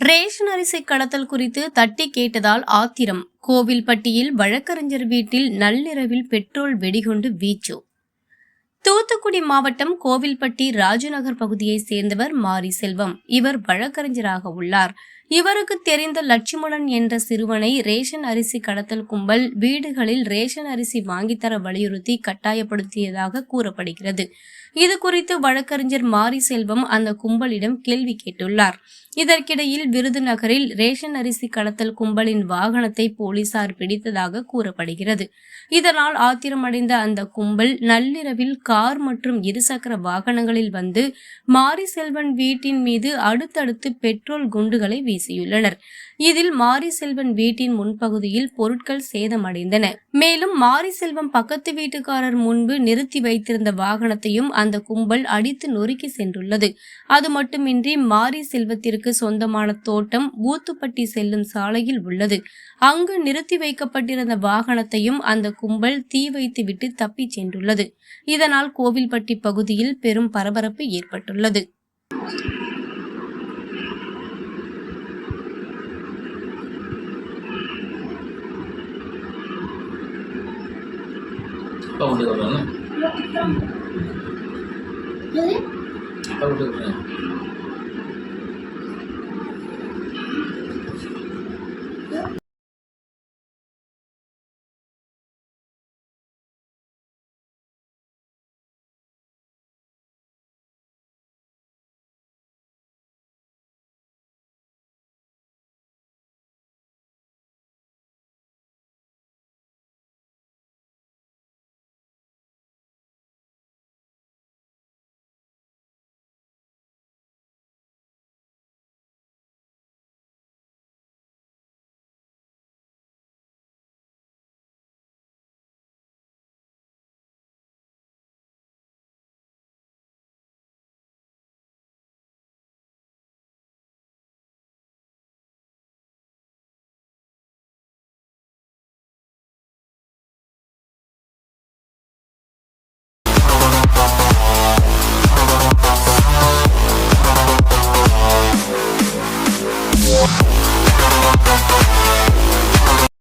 Ration அரிசி கடத்தல் குறித்து தட்டி கேட்டதால் ஆத்திரம். கோவில்பட்டியில் வழக்கறிஞர் வீட்டில் நள்ளிரவில் பெட்ரோல் வெடிகுண்டு வீச்சு. தூத்துக்குடி மாவட்டம் கோவில்பட்டி ராஜநகர் பகுதியைச் சேர்ந்தவர் மாரி செல்வம். இவர் வழக்கறிஞராக உள்ளார். இவருக்கு தெரிந்த லட்சுமணன் என்ற சிறுவனை ரேஷன் அரிசி கடத்தல் கும்பல் வீடுகளில் ரேஷன் அரிசி வாங்கித்தர வலியுறுத்தி கட்டாயப்படுத்தியதாக கூறப்படுகிறது. இது குறித்து வழக்கறிஞர் மாரி செல்வம் அந்த கும்பலிடம் கேள்வி கேட்டுள்ளார். இதற்கிடையில் விருதுநகரில் ரேஷன் அரிசி கடத்தல் கும்பலின் வாகனத்தை போலீசார் பிடித்ததாக கூறப்படுகிறது. இதனால் ஆத்திரமடைந்த அந்த கும்பல் நள்ளிரவில் கார் மற்றும் இருசக்கர வாகனங்களில் வந்து மாரி செல்வன் வீட்டின் மீது அடுத்தடுத்து பெட்ரோல் குண்டுகளை வீசியுள்ளனர். இதில் மாரி செல்வன் வீட்டின் முன்பகுதியில் பொருட்கள் சேதமடைந்தன. மேலும் மாரி செல்வம் பக்கத்து வீட்டுக்காரர் முன்பு நிறுத்தி வைத்திருந்த வாகனத்தையும் அந்த கும்பல் அடித்து நொறுக்கி சென்றுள்ளது. அது மட்டுமின்றி மாரி செல்வத்திற்கு சொந்தமான தோட்டம் ஊத்துப்பட்டி செல்லும் சாலையில் உள்ளது. அங்கு நிறுத்தி வைக்கப்பட்டிருந்த வாகனத்தையும் அந்த கும்பல் தீ வைத்துவிட்டு தப்பிச் சென்றுள்ளது. இதனால் கோவில்பட்டி பகுதியில் பெரும் பரபரப்பு ஏற்பட்டுள்ளது. அப்பா